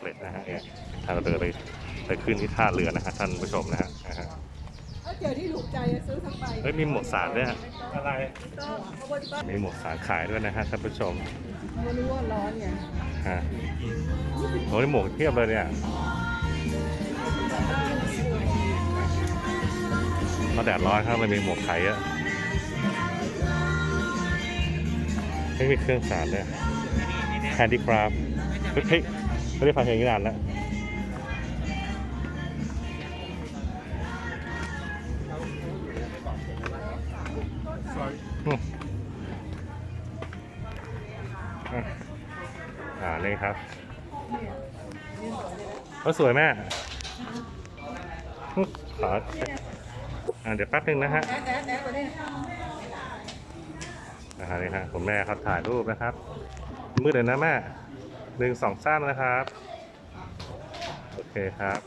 เกร็ดนะฮะเนี่ยทางเรือไปไปขึ้นที่ท่าเรือนะฮะท่านผู้ชมนะฮะนะฮะถ้าเจอที่ถูกใจอะซื้อทั้งใบเฮ้ยมีหมวกสารด้วยฮะอะไรต้องเพราะว่าที่บ้านมีหมวกสารขายด้วยนะฮะท่านผู้ชมไม่รู้ว่าร้อนไงฮะโอ้ยหมวกเทียบเลยเนี่ยเขาแดดร้อนครับมันมีหมวกขายเยอะไม่มีเครื่องสารเนี่ยแฮนดี้คราฟเฮ้ยเฮ้ย ไม่ได้ฟังเพลงนี้นานแล้วอืมอะอ่านี่ครับเขาสวยแม่อุ๊ยขออ่าเดี๋ยวแป๊บนึงนะฮะแอ๊ะแอ๊ะแอ๊ะตัวนี้นะฮะนี่ฮะผมแม่ครับถ่ายรูปนะครับ มืดเลยนะแม่ หนึ่งสองสามนะครับ โอเคครับ